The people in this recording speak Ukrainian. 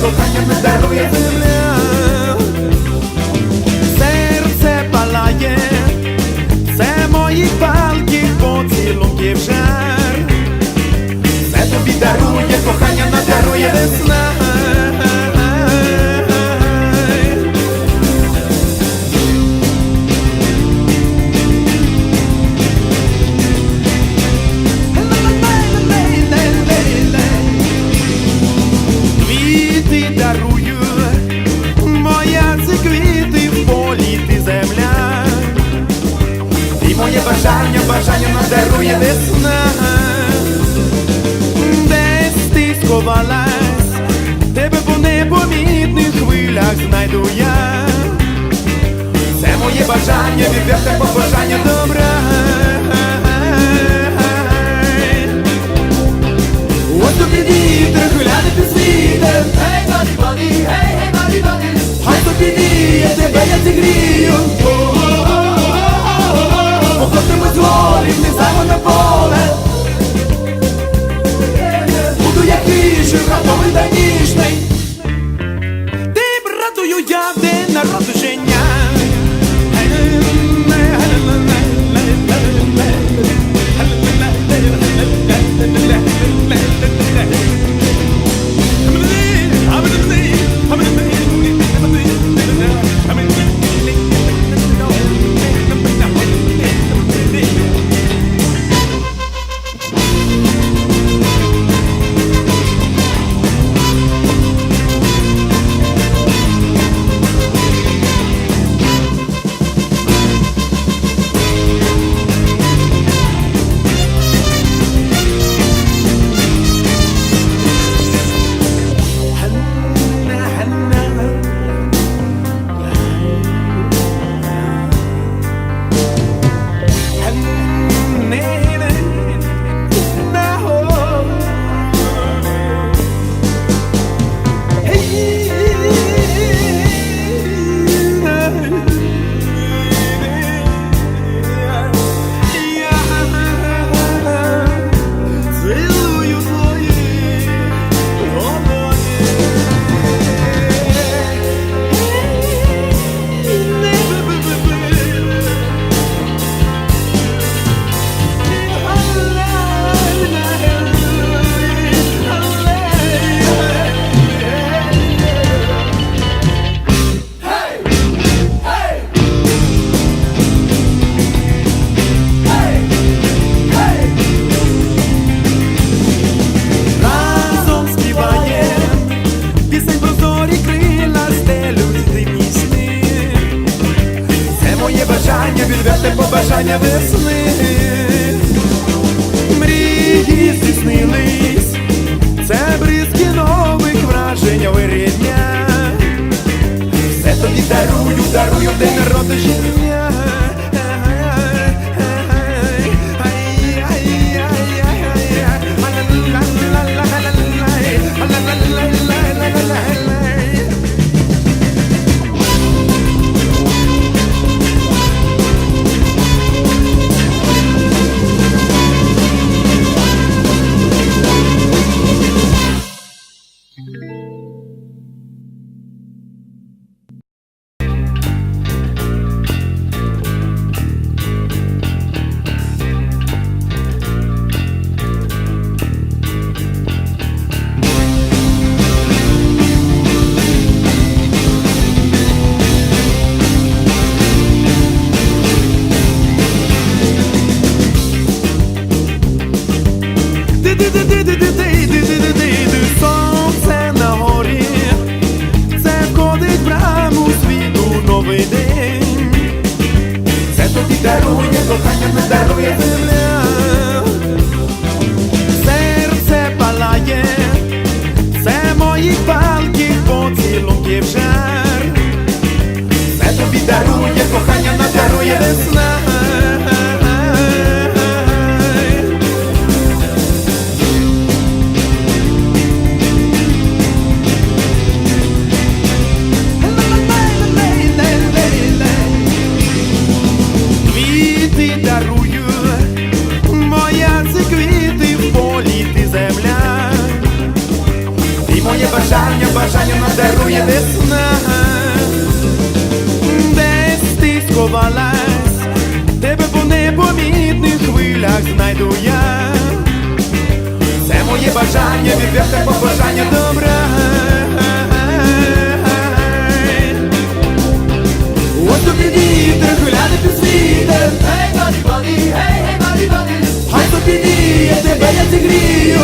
Kochanie, the darujemy побажання, відверте побажання добра. Сонце на горі, це входить в світу новий день. Це тобі дарує, кохання не. Знайду я. Це моє бажання, відверте побажання добра. От тобі вітер, гуляти під світер, Hey, buddy, buddy, hey, hey, buddy, buddy. хай тобі діє, тебе я зігрію.